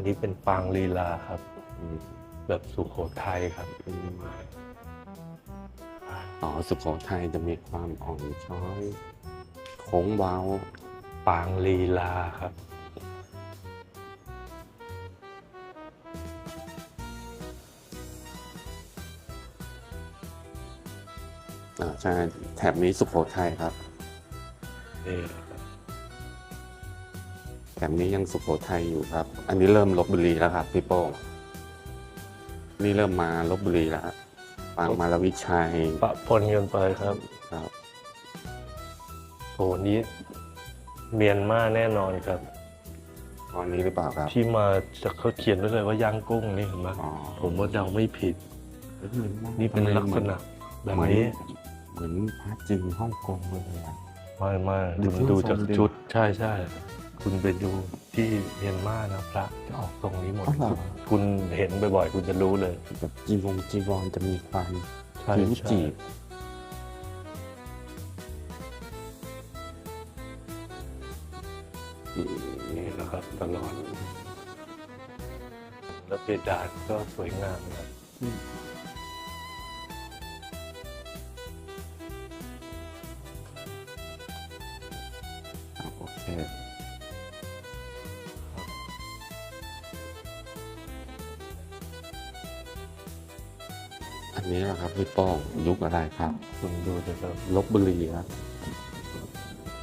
อันนี้เป็นปางลีลาครับอืมแบบสุโขทัยครับอืมอ๋อสุโขทัยจะมีความอ่อนช้อยโค้งเว้าปางลีลาครับอ่าใช่แถบนี้สุโขทัยครับนี่ครับ แถบนี้ยังสุโขทัยอยู่ครับ อันนี้เริ่มลบบุรีแล้วครับพี่โป้งนี่เริ่มมาลบบุรีแล้วปางมารวิชัยปะปนกันไปครับครับโหนี้เมียนมาแน่นอนครับตอนนี้หรือเปล่าครับ ที่มาจากเขาเขียนไว้เลยว่าย่างกุ้งนี่เห็นไหมอ๋อผมว่าเดาไม่ผิด นี่เป็นลักษณะแบบเหมือนนี้เหมือนพระจีนฮ่องกงเลยอะไม่ไม่ดูคุณดูจากทรงดิชุดใช่ใช่ คุณไปดูที่เมียนมานะพระจะออกตรงนี้หมด อ๋อเหรอ คุณเห็นบ่อยๆ คุณจะรู้เลย แบบจีวงจีวรจะมีความใช่ผิวใช่จีบนี่นะครับตลอด แล้วเพดานก็สวยงามนะอะโอเค อันนี้แหละครับพี่ป้องยุคอะไรครับคุณดูนะครับลบบุรีครับ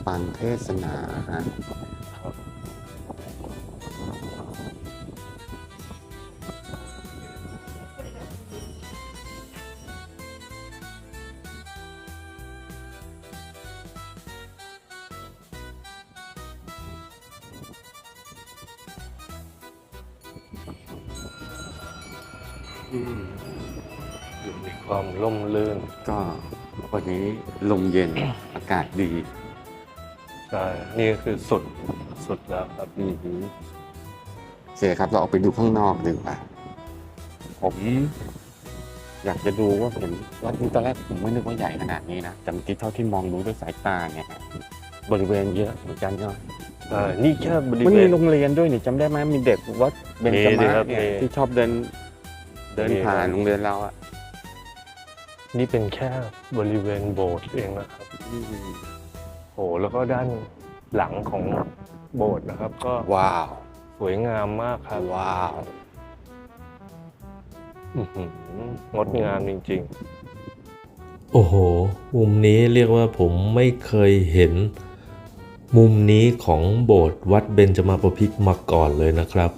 ปันเทศนาฮะ ครับมีความร่มรื่นก็วันนี้ลมเย็น อากาศดีใช่นี่ก็คือสุดสุดแล้วครับ อือหือโอเคครับ เราออกไปดูข้างนอกดีกว่าผม อยากจะดูว่าผมวันนี้ตอนแรกผมไม่นึกว่าใหญ่ขนาดนี้นะแต่เมื่อกี้เท่าที่มองดูด้วยสายตาเนี่ยบริเวณเยอะเหมือนกันเนาะใช่นี่แค่บริมันเวมีณ โรงเรียนด้วยนี่จำได้ไหมมีเด็กวัดเบญจมีดิมาครับศเนี่ยมี ที่ชอบเดินเดินมีผ่านครับโรงเรียนเราอะ นี่เป็นแค่บริเวณโบสถ์เองนะครับโอ้แล้วก็ด้านหลังของโบสถ์นะครับ ก็ว้าว สวยงามมากครับว้าวอื้อหืองดงามจริง โอ้โห มุมนี้เรียกว่าผมไม่เคยเห็น มุมนี้ของโบสถ์วัดเบญจมาบพิตรมาก่อนเลยนะครับ